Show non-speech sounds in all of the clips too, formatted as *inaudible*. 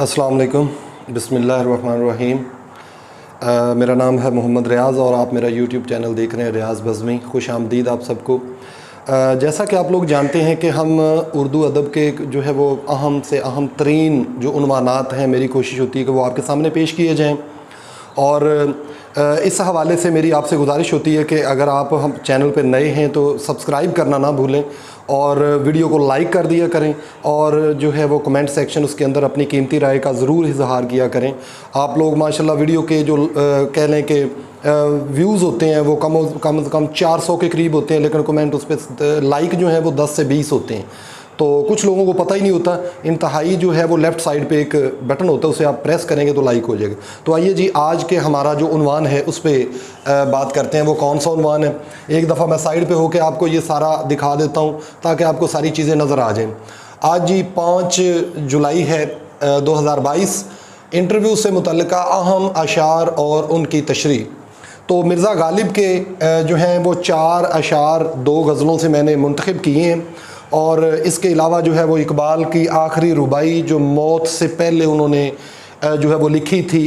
अस्सलाम वालेकुम। मेरा नाम है मोहम्मद रियाज़ और आप मेरा यूट्यूब चैनल देख रहे हैं रियाज़ बज़मी खुश आमदीद आप सबको। जैसा कि आप लोग जानते हैं कि हम उर्दू अदब के जो है वो अहम से अहम तरीन जो उनवानात हैं, मेरी कोशिश होती है कि वो आपके सामने पेश किए जाएँ। और इस हवाले से मेरी आपसे गुजारिश होती है कि अगर आप हम चैनल पर नए हैं तो सब्सक्राइब करना ना भूलें और वीडियो को लाइक कर दिया करें और जो है वो कमेंट सेक्शन उसके अंदर अपनी कीमती राय का ज़रूर इजहार किया करें। आप लोग माशाल्लाह वीडियो के जो अ, कह लें कि व्यूज़ होते हैं वो कम कम से कम 400 के करीब होते हैं लेकिन कमेंट उस पर लाइक जो है वो 10 से 20 होते हैं। तो कुछ लोगों को पता ही नहीं होता, इंतहाई जो है वो लेफ़्ट साइड पे एक बटन होता है, उसे आप प्रेस करेंगे तो लाइक हो जाएगा। तो आइए जी, आज के हमारा जो उनवान है, उस पर बात करते हैं, वो कौन सा उनवान है? एक दफ़ा मैं साइड पे होकर आपको ये सारा दिखा देता हूँ, ताकि आपको सारी चीज़ें नज़र आ जाएँ। आज जी, पाँच जुलाई है दो हज़ार बाईस इंटरव्यू से मुतल अहम, अशार और उनकी तशरी तो मिर्ज़ा गालिब के जो हैं वो चार अशार दो गज़लों से मैंने मुंतखब किए हैं। और इसके अलावा जो है वो इकबाल की आखिरी रुबाई जो मौत से पहले उन्होंने जो है वो लिखी थी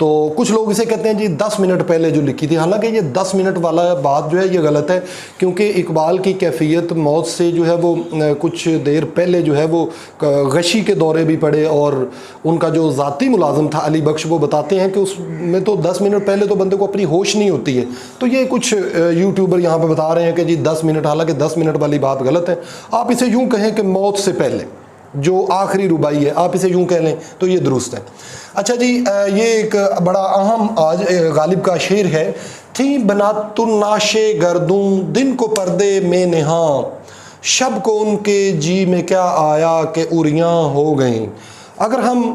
तो कुछ लोग इसे कहते हैं जी, दस मिनट पहले जो लिखी थी। हालाँकि ये दस मिनट वाला बात जो है, ये गलत है, क्योंकि इकबाल की कैफियत मौत से जो है वो कुछ देर पहले जो है वो गशी के दौरे भी पड़े और उनका जो ज़ाती मुलाजम था अली बख्श, वो बताते हैं कि उसमें तो दस मिनट पहले तो बंदे को अपनी होश नहीं होती है। तो ये कुछ यूट्यूबर यहाँ पर बता रहे हैं कि जी, दस मिनट, हालाँकि दस मिनट वाली बात गलत है। आप इसे यूँ कहें कि मौत से पहले, जो आखिरी रुबाई है, आप इसे यूँ कह लें तो ये दुरुस्त है। अच्छा जी ये एक बड़ा अहम आज गालिब का शेर है। थी बनातु नाशे गर्दूँ, दिन को पर्दे में नहा। शब को उनके जी में क्या आया कि उरियाँ हो गई। अगर हम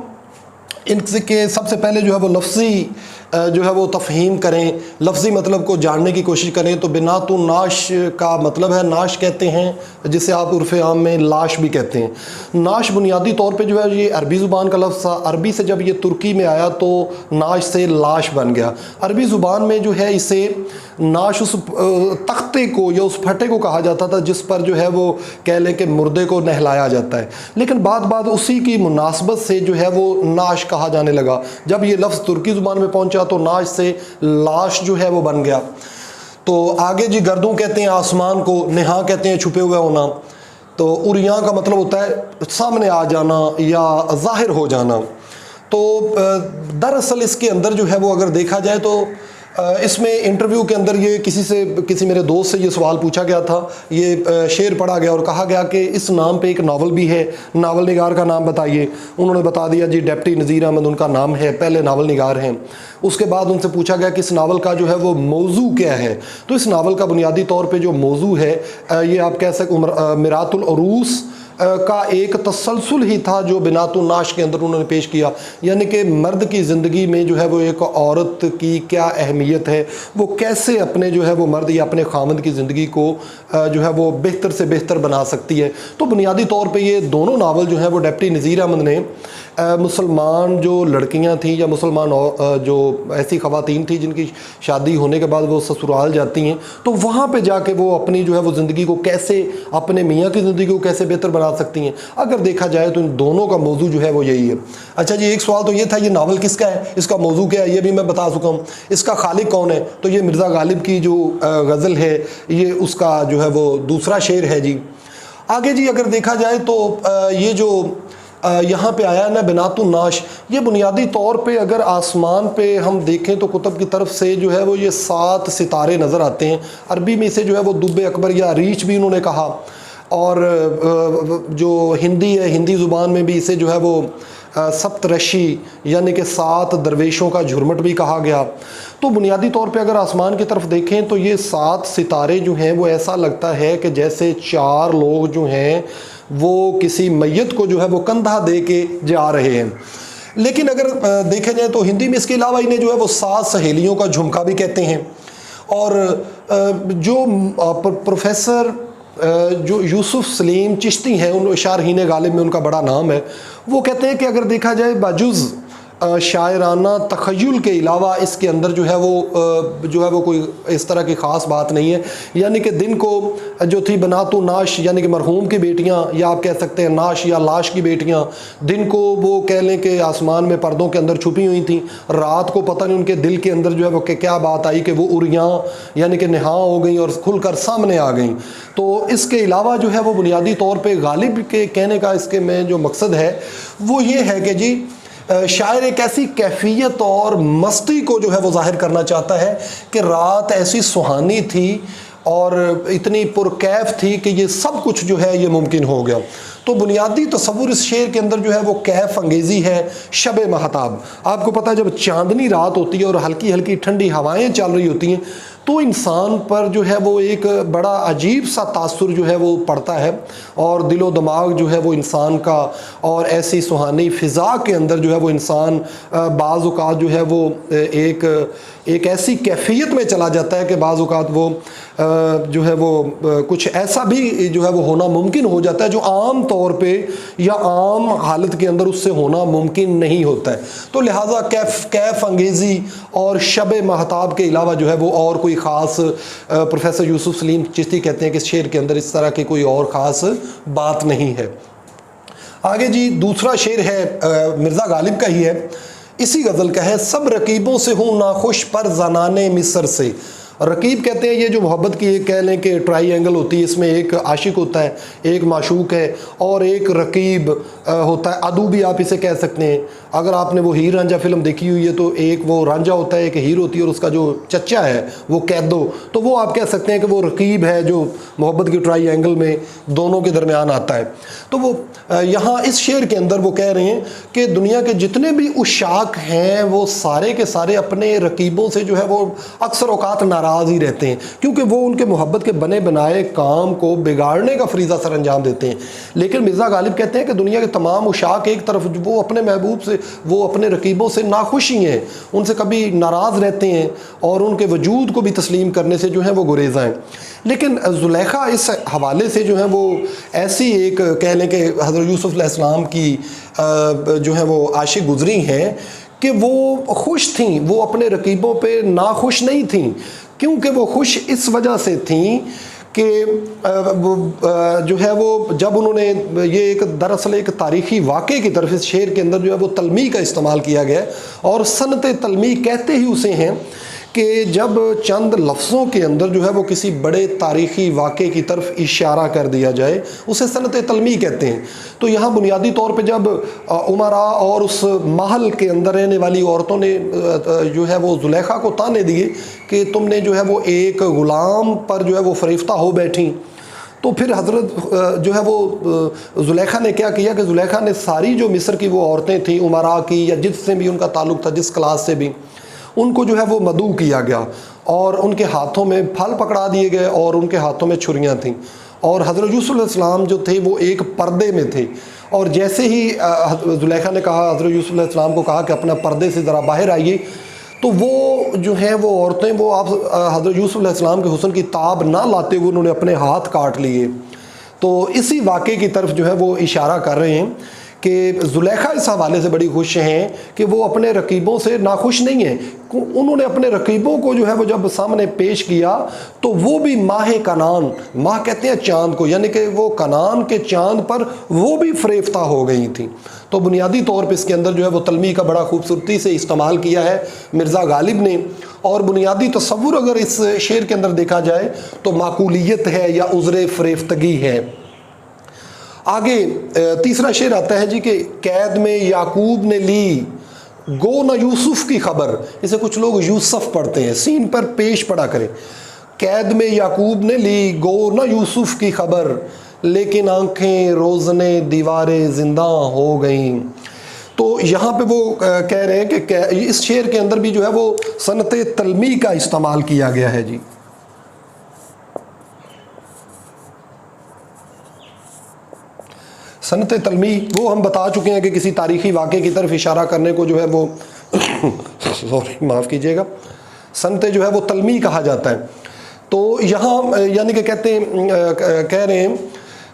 इनके सबसे पहले जो है वो लफ्ज़ी जो है वो तफ़हीम करें, लफ्ज़ी मतलब को जानने की कोशिश करें तो बिना तो नाश का मतलब है, नाश कहते हैं, जिसे आप उर्फ़ आम में लाश भी कहते हैं। नाश बुनियादी तौर पे जो है, ये अरबी ज़ुबान का लफ्ज़ था। अरबी से जब ये तुर्की में आया तो नाश से लाश बन गया। अरबी ज़ुबान में जो है, इसे नाश उस तख्ते को या उस फटे को कहा जाता था, जिस पर जो है वो कह लें कि मुर्दे को नहलाया जाता है। लेकिन बाद बाद उसी की मुनासबत से जो है वो नाश कहा जाने लगा। जब ये लफ्ज़ तुर्की ज़ुबान में पहुँचा तो नाश से लाश जो है वो बन गया। तो आगे जी गर्दू कहते हैं, आसमान को नेहा कहते हैं, छुपे हुए होना। तो उरिया का मतलब होता है, सामने आ जाना या ज़ाहिर हो जाना। तो दरअसल इसके अंदर जो है वो अगर देखा जाए तो इसमें इंटरव्यू के अंदर ये किसी से किसी मेरे दोस्त से ये सवाल पूछा गया था। ये शेर पढ़ा गया और कहा गया कि इस नाम पे एक नावल भी है। नावल निगार का नाम बताइए। उन्होंने बता दिया जी डेप्टी नज़ीर अहमद उनका नाम है पहले नावल निगार हैं। उसके बाद उनसे पूछा गया कि इस नावल का जो है वो मौजू क्या है? तो इस नावल का बुनियादी तौर पर जो मौजू है ये आप कह सकते मिरातुल अरूस अ, का एक तसलसल ही था जो बिनातु नाश के अंदर उन्होंने पेश किया। यानी कि मर्द की ज़िंदगी में जो है वो एक औरत की क्या अहमियत है? वो कैसे अपने जो है वो मर्द या अपने खामद की ज़िंदगी को जो है वो बेहतर से बेहतर बना सकती है? तो बुनियादी तौर पे ये दोनों नावल जो हैं वो डेप्टी नज़ीर अहमद ने मुसलमान जो लड़कियाँ थीं या मुसलमान जो ऐसी खवातीन थी जिनकी शादी होने के बाद वो ससुराल जाती हैं तो वहाँ पर जाके वो अपनी जो है वो ज़िंदगी को कैसे, अपने मियाँ की ज़िंदगी को कैसे बेहतर बना सकती हैं। अगर देखा जाए तो इन दोनों का मौजू जो है वो यही है। अच्छा जी, एक सवाल तो ये था, ये नावल किसका है? इसका मौजू क्या है? ये भी मैं बता चुका हूँ। इसका खालिक कौन है? तो ये मिर्ज़ा गालिब की जो गज़ल है, ये उसका जो है वो दूसरा शेर है जी। आगे जी अगर देखा जाए तो ये जो यहाँ पे आया ना, बिनातु नाश, ये बुनियादी तौर पे अगर आसमान पे हम देखें तो कुतुब की तरफ़ से जो है वो ये सात सितारे नज़र आते हैं। अरबी में इसे जो है वो दुब अकबर या रीच भी उन्होंने कहा। और जो हिंदी है, हिंदी ज़ुबान में भी इसे जो है वो सप्तरशी यानी कि सात दरवेशों का झुरमट भी कहा गया। तो बुनियादी तौर पे अगर आसमान की तरफ़ देखें तो ये सात सितारे जो हैं वो ऐसा लगता है कि जैसे चार लोग जो हैं वो किसी मैयत को जो है वो कंधा दे के जा रहे हैं। लेकिन अगर देखा जाए तो हिंदी में इसके अलावा इन्हें जो है वो सात सहेलियों का झुमका भी कहते हैं। और जो प्रोफेसर जो यूसुफ सलीम चिश्ती हैं, उन शारहीन गालिब में उनका बड़ा नाम है। वो कहते हैं कि अगर देखा जाए बाजुज़ शायराना तखयुल के अलावा इसके अंदर जो है वो जो है वो कोई इस तरह की ख़ास बात नहीं है। यानी कि दिन को जो थी बना तो नाश, यानी कि मरहूम की बेटियाँ, या आप कह सकते हैं नाश या लाश की बेटियाँ, दिन को वो कह लें कि आसमान में पर्दों के अंदर छुपी हुई थी। रात को पता नहीं उनके दिल के अंदर जो है वो क्या बात आई कि वो उरियाँ यानी कि नहा हो गई और खुलकर सामने आ गई। तो इसके अलावा जो है वो बुनियादी तौर पर गालिब के कहने का इसके में जो मकसद है, वो ये है कि जी शायर एक ऐसी कैफियत और मस्ती को जो है वो ज़ाहिर करना चाहता है कि रात ऐसी सुहानी थी और इतनी पुरकैफ थी कि ये सब कुछ जो है ये मुमकिन हो गया। तो बुनियादी तस्वुर इस शेर के अंदर जो है वो कैफ अंगेज़ी है शब महताब आपको पता है जब चांदनी रात होती है और हल्की हल्की ठंडी हवाएँ चल रही होती हैं तो इंसान पर जो है वो एक बड़ा अजीब सा तासुर जो है वो पड़ता है और दिलो दिमाग जो है वो इंसान का और ऐसी सुहानी फ़िज़ा के अंदर जो है वो इंसान बाज़ अवत जो है वो एक एक ऐसी कैफियत में चला जाता है कि बाज़ अवत वो जो है वो कुछ ऐसा भी जो है वो होना मुमकिन हो जाता है जो आम तौर पे या आम हालत के अंदर उससे होना मुमकिन नहीं होता है। तो लिहाजा कैफ कैफ अंगेज़ी और शब महताब के अलावा जो है वो और कोई ख़ास प्रोफेसर यूसुफ सलीम चिश्ती कहते हैं कि शेर के अंदर इस तरह की कोई और ख़ास बात नहीं है। आगे जी, दूसरा शेर है मिर्ज़ा गालिब का ही है। इसी गज़ल का है, सब रकीबों से हूँ नाखुश पर जनाने मिसर से। रकीब कहते हैं, ये जो मोहब्बत की एक कह लें कि ट्राई एंगल होती है, इसमें एक आशिक होता है, एक माशूक है और एक रकीब होता है। अदू भी आप इसे कह सकते हैं। अगर आपने वो हीर रांझा फ़िल्म देखी हुई है तो एक वो रांझा होता है, एक हीर होती है और उसका जो चच्चा है, वो कैदो। तो वो आप कह सकते हैं कि वो रकीब है जो मोहब्बत की ट्राई एंगल में दोनों के दरमियान आता है। तो वो यहाँ इस शेर के अंदर वो कह रहे हैं कि दुनिया के जितने भी उशाक हैं, वो सारे के सारे अपने रकीबों से जो है, वो अक्सर अवकात नाराज़ ही रहते हैं, क्योंकि वो उनके मोहब्बत के बने बनाए काम को बिगाड़ने का फरीज़ा सर अंजाम देते हैं। लेकिन मिर्ज़ा गालिब कहते हैं कि दुनिया के तमाम उशाक एक तरफ़, वो अपने महबूब से, वो अपने रकीबों से नाखुश ही हैं, उनसे कभी नाराज़ रहते हैं और उनके वजूद को भी तस्लीम करने से जो है वो गुरेज़ा हैं। लेकिन जुलेखा इस हवाले से जो है वो ऐसी एक, कह लें कि हज़रत यूसुफ़ की जो है वो आशिक गुजरी हैं कि वो खुश थीं, वो अपने रकीबों पे नाखुश नहीं थीं। क्योंकि वो खुश इस वजह से थीं कि जो है वो, जब उन्होंने ये एक दरअसल एक तारीख़ी वाक़े की तरफ़ इस शेर के अंदर जो है वो तलमी का इस्तेमाल किया गया और सनत तलमी कहते ही उसे हैं कि जब चंद लफ्ज़ों के अंदर जो है वो किसी बड़े तारीख़ी वाक़े की तरफ़ इशारा कर दिया जाए, उसे सनत तलमी कहते हैं। तो यहाँ बुनियादी तौर पे जब उमरा और उस महल के अंदर रहने वाली औरतों ने जो है वो जुलेखा को ताने दिए कि तुमने जो है वो एक ग़ुलाम पर जो है वो फरीफ्ता हो बैठी। तो फिर हज़रत जो है वो जुलेखा ने क्या किया कि जुलेखा ने सारी जो मिस्र की वो औरतें थीं, उमरा की या जिससे भी उनका ताल्लुक़ था, जिस क्लास से भी उनको जो है वो मदू किया गया और उनके हाथों में फल पकड़ा दिए गए और उनके हाथों में छुरियाँ थीं। और हज़रत यूसुफ अलैहिस्सलाम जो थे वो एक पर्दे में थे। और जैसे ही जुलेखा ने कहा, हज़रत अलैहिस्सलाम को कहा कि अपना पर्दे से ज़रा बाहर आइए तो वो जो हैं वो औरतें, वो आप हज़रत यूसुफ अलैहिस्सलाम के हुसन की ताब ना लाते हुए उन्होंने अपने हाथ काट लिए। तो इसी वाक़े की तरफ़ जो है वो इशारा कर रहे हैं कि जुलेखा इस हवाले से बड़ी खुश हैं कि वो अपने रकीबों से नाखुश नहीं हैं। उन्होंने अपने रकीबों को जो है वो जब सामने पेश किया तो वो भी माह कनान, माह कहते हैं चाँद को, यानी कि वो कनान के चाँद पर वो भी फरेफ्ता हो गई थी। तो बुनियादी तौर पर इसके अंदर जो है वो तलमी का बड़ा खूबसूरती से इस्तेमाल किया है मिर्ज़ा गालिब ने। और बुनियादी तस्वुर अगर इस शेर के अंदर देखा जाए तो माकूलियत है या उज़र फरेफ्तगी है। आगे तीसरा शेर आता है जी कि कैद में याकूब ने ली गो न यूसुफ की खबर। इसे कुछ लोग यूसुफ पढ़ते हैं। सीन पर पेश पड़ा करें। कैद में याकूब ने ली गो न यूसुफ की खबर, लेकिन आँखें रोज़ने दीवारें ज़िंदा हो गईं। तो यहाँ पे वो कह रहे हैं कि, इस शेर के अंदर भी जो है वो सनत तलमी का इस्तेमाल किया गया है जी। सनत तलमी, वो हम बता चुके हैं कि किसी तारीख़ी वाक़े की तरफ़ इशारा करने को जो है वो *coughs* सॉरी, माफ़ कीजिएगा। सनत जो है वो तलमी कहा जाता है। तो यहाँ, यानी कि कहते हैं कह रहे हैं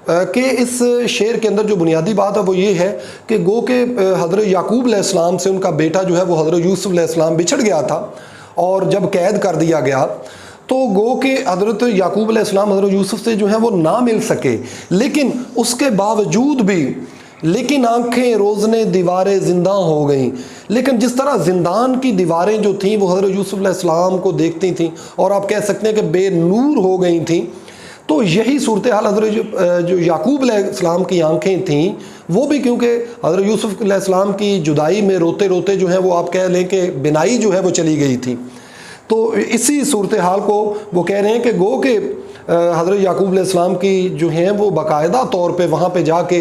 कि इस शेर के अंदर जो बुनियादी बात है वो ये है कि गो के हज़रत याकूब अलैहिस्सलाम से उनका बेटा जो है वो हज़रत यूसुफ अलैहिस्सलाम बिछड़ गया था और जब कैद कर दिया गया तो गो के हज़रत याकूब अलैहिस्सलाम हज़रत यूसुफ से जो है वो ना मिल सके। लेकिन उसके बावजूद भी लेकिन आँखें रोज़ने दीवारें ज़िंदा हो गईं। लेकिन जिस तरह जिंदान की दीवारें जो थीं वो हज़रत यूसुफ अलैहिस्सलाम को देखती थीं और आप कह सकते हैं कि बेनूर हो गई थीं। तो यही सूरत हाल हज़रत जो, याकूब अलैहिस्सलाम की आँखें थीं वो भी क्योंकि हज़रत यूसुफ अलैहिस्सलाम की जुदाई में रोते रोते जो है वो आप कह लें कि बिनाई जो है वो चली गई थी। तो इसी सूरत हाल को वो कह रहे हैं कि गो के हज़रत याकूब अलैहिस्सलाम की जो हैं, वो बाकायदा तौर पे वहाँ पे जाके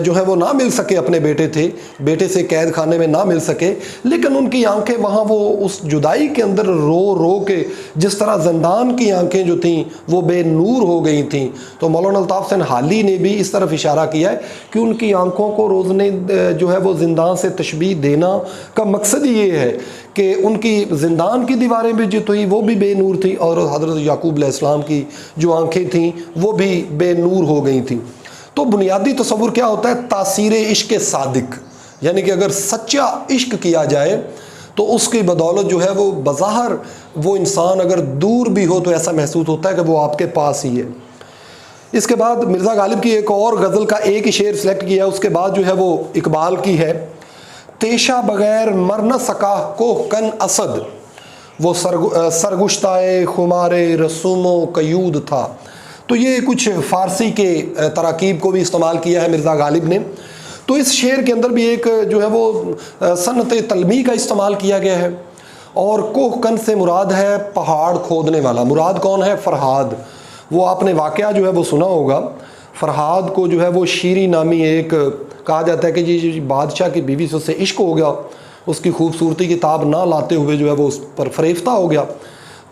जो है वो ना मिल सके अपने बेटे थे, बेटे से कैद खाने में ना मिल सके, लेकिन उनकी आँखें वहाँ वो उस जुदाई के अंदर रो रो के, जिस तरह जंदान की आँखें जो थीं, वो बेनूर हो गई थीं। तो मौलाना अलताफ़ हुसैन हाली ने भी इस तरफ़ इशारा किया है कि उनकी आँखों को रोज़ने जो है वो जिंदान से तशबी देना का मकसद ये है कि उनकी जिंदान की दीवारें भी जो थी वो भी बेनूर थी और हज़रत याकूब इस्लाम की जो आँखें थीं, वो भी बेनूर हो गई थी। तो बुनियादी तस्वुर क्या होता है? तासीर इश्क सादिक। यानी कि अगर सच्चा इश्क किया जाए तो उसकी बदौलत जो है वो बज़ाहर, वो इंसान अगर दूर भी हो तो ऐसा महसूस होता है कि वो आपके पास ही है। इसके बाद मिर्ज़ा गालिब की एक और गज़ल का एक ही शेर सेलेक्ट किया, उसके बाद जो है वो इकबाल की है, तेशा बगैर मर न सका को कन असद। वो सरगुश्ताए, खुमारे, रसूमो, कयूद था। तो ये कुछ फ़ारसी के तरकीब को भी इस्तेमाल किया है मिर्ज़ा गालिब ने। तो इस शेर के अंदर भी एक, जो है वो सनत तलमी का इस्तेमाल किया गया है। और कोह कन से मुराद है पहाड़ खोदने वाला। मुराद कौन है? फ़रहाद। वो आपने वाक़ जो है वो सुना होगा। फ़रहाद को जो है वो शीरी नामी एक, कहा जाता है कि जी, बादशाह की बीवी से उससे इश्क हो गया। उसकी खूबसूरती की ताब ना लाते हुए जो है वो उस पर फरेफ्ता हो गया।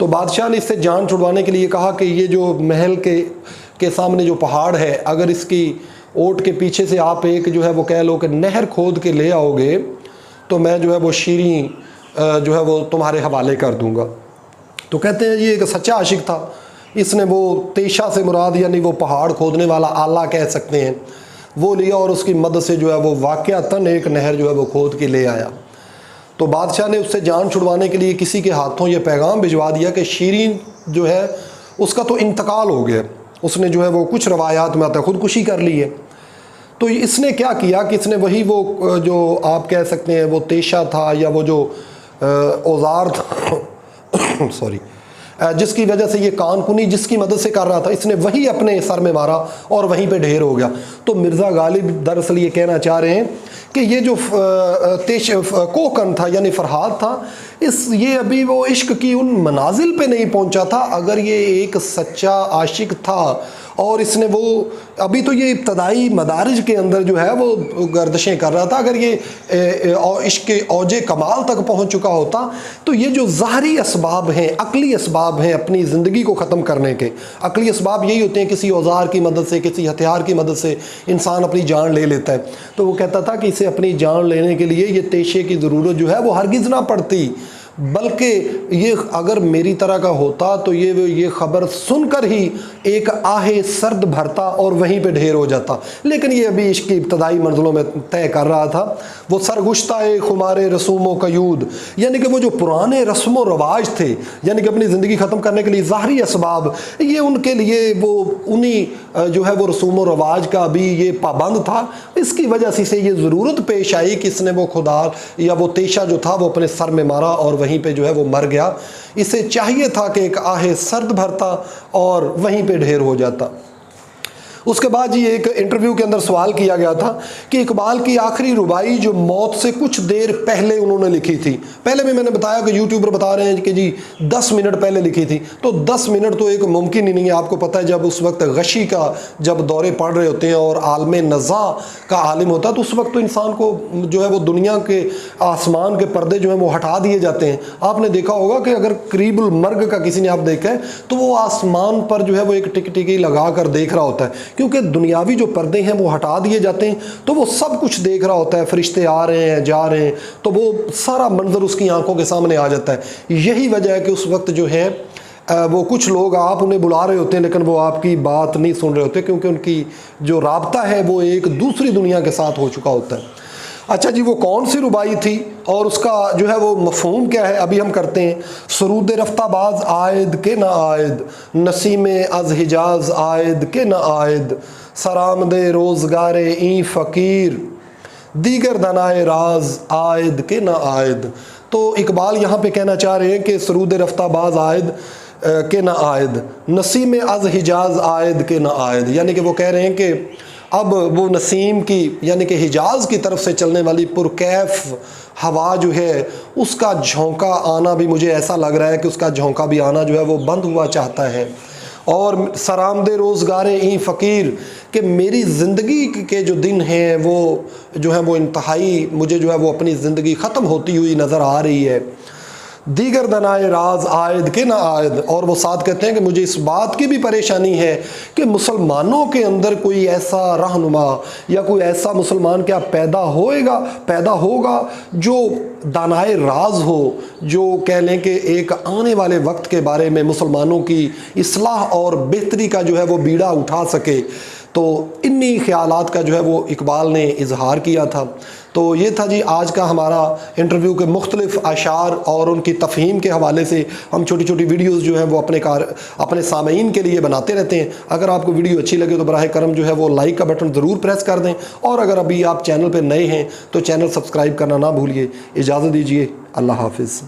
तो बादशाह ने इससे जान छुड़वाने के लिए कहा कि ये जो महल के के सामने जो पहाड़ है, अगर इसकी ओट के पीछे से आप एक जो है वो कह लो कि नहर खोद के ले आओगे तो मैं जो है वो शीरी जो है वो तुम्हारे हवाले कर दूँगा। तो कहते हैं, ये एक सच्चा आशिक था। इसने वो तेशा से मुराद, यानी वो पहाड़ खोदने वाला आला कह सकते हैं, वो लिया और उसकी मदद से जो है वो वाक़ता एक नहर जो है वो खोद के ले आया। तो बादशाह ने उससे जान छुड़वाने के लिए किसी के हाथों ये पैगाम भिजवा दिया कि शीरीन जो है, उसका तो इंतकाल हो गया। उसने जो है, वो कुछ रवायात में आता है ख़ुदकुशी कर ली है। तो इसने क्या किया कि इसने वही वो, जो आप कह सकते हैं, वो तेशा था या वो जो औज़ार था *coughs* सॉरी जिसकी वजह से ये कानकुनी जिसकी मदद से कर रहा था, इसने वही अपने सर में मारा और वहीं पे ढेर हो गया। तो मिर्ज़ा गालिब दरअसल ये कहना चाह रहे हैं कि ये जो तेश कोकन था, यानी फरहाद था, इस, ये अभी वो इश्क की उन मनाजिल पे नहीं पहुँचा था। अगर ये एक सच्चा आशिक था और इसने वो, अभी तो ये इब्तदाई मदारज के अंदर जो है वो गर्दशें कर रहा था। अगर ये इश्क औज कमाल तक पहुँच चुका होता तो ये जो ज़ाहरी इसबाब हैं, अकली इसबाब हैं अपनी ज़िंदगी को ख़त्म करने के, अकली इसबाब यही होते हैं किसी औज़ार की मदद से, किसी हथियार की मदद से इंसान अपनी जान ले लेता है। तो वो कहता था कि इसे अपनी जान लेने के लिए ये तेशे की ज़रूरत जो है वो हरगिज़ ना पड़ती। बल्कि ये अगर मेरी तरह का होता तो ये ये ख़बर सुनकर ही एक आहे सर्द भरता और वहीं पे ढेर हो जाता। लेकिन ये अभी इसकी इब्तदाई मंजिलों में तय कर रहा था। वो सरगुश्ता खुमारे रसूम कयूद, यानी कि वो जो पुराने रस्म व रवाज थे, यानी कि अपनी ज़िंदगी ख़त्म करने के लिए ज़ाहरी इसबाब ये उनके लिए वो, उन्हीं जो है वो रसूम व रवाज का भी ये पाबंद था। इसकी वजह से ये ज़रूरत पेश आई कि इसने वो खुदा या वो तेशा जो था वो अपने सर में मारा और वहीं पे जो है वो मर गया। इसे चाहिए था कि एक आहे सर्द भरता और वहीं पे ढेर हो जाता। उसके बाद ये एक इंटरव्यू के अंदर सवाल किया गया था कि इकबाल की आखिरी रुबाई जो मौत से कुछ देर पहले उन्होंने लिखी थी। पहले भी मैंने बताया कि यूट्यूबर बता रहे हैं कि जी दस मिनट पहले लिखी थी। तो दस मिनट तो एक मुमकिन ही नहीं है। आपको पता है जब उस वक्त गशी का जब दौरे पड़ रहे होते हैं और आलम नज़ा का आलिम होता है तो उस वक्त तो इंसान को जो है वो दुनिया के आसमान के पर्दे जो हैं वो हटा दिए जाते हैं। आपने देखा होगा कि अगर करीबुल मर्ग का किसी ने आप देखा है तो वो आसमान पर जो है वो एक टिक टिकी लगा कर देख रहा होता है क्योंकि दुनियावी जो पर्दे हैं वो हटा दिए जाते हैं तो वो सब कुछ देख रहा होता है, फरिश्ते आ रहे हैं, जा रहे हैं तो वो सारा मंजर उसकी आँखों के सामने आ जाता है। यही वजह है कि उस वक्त जो है वो कुछ लोग आप उन्हें बुला रहे होते हैं, लेकिन वो आपकी बात नहीं सुन रहे होते, क्योंकि उनकी जो रबता है वो एक दूसरी दुनिया के साथ हो चुका होता है। अच्छा जी, वो कौन सी रुबाई थी? और उसका जो है वो मफहूम क्या है? अभी हम करते हैं, सरूद रफ्ताबाज आयद के ना आयद, नसीम अज हिजाज आयद के ना आयद, सरामद रोज़गार ई फ़कीर, दीगर दनाए राज आयद के ना आयद। तो इकबाल यहाँ पे कहना चाह रहे हैं कि सरूद रफ्ताबाज आयद के न आयद, नसीम अज हिजाज आयद के न आयद। यानी कि वो कह रहे हैं कि अब वो नसीम की, यानी कि हिजाज की तरफ़ से चलने वाली पुरकैफ हवा जो है, उसका झोंका आना भी मुझे ऐसा लग रहा है कि उसका झोंका भी आना जो है वो बंद हुआ चाहता है। और सरामद रोज़गार ई फ़कीर कि मेरी ज़िंदगी के जो दिन हैं, वो जो है वो इंतहाई, मुझे जो है वो अपनी ज़िंदगी ख़त्म होती हुई नज़र आ रही है। दीगर दनाए राज आयद के ना आयद। और वो साथ कहते हैं कि मुझे इस बात की भी परेशानी है कि मुसलमानों के अंदर कोई ऐसा रहनुमा या कोई ऐसा मुसलमान क्या पैदा होएगा, पैदा होगा जो दानाए राज हो, जो कह लें कि एक आने वाले वक्त के बारे में मुसलमानों की इसलाह और बेहतरी का जो है वो बीड़ा उठा सके। तो इन्हीं ख्यालात का जो है वो इकबाल ने इजहार किया था। तो ये था जी आज का हमारा इंटरव्यू के मुख्तलिफ़ अशार और उनकी तफ़हीम के हवाले से हम छोटी छोटी वीडियोज़ जो हैं वो अपने कार, अपने सामीन के लिए बनाते रहते हैं। अगर आपको वीडियो अच्छी लगे तो बरह करम जो है वो लाइक का बटन ज़रूर प्रेस कर दें। और अगर अभी आप चैनल पर नए हैं तो चैनल सब्सक्राइब करना ना भूलिए। इजाज़त दीजिए। अल्लाह हाफिज़।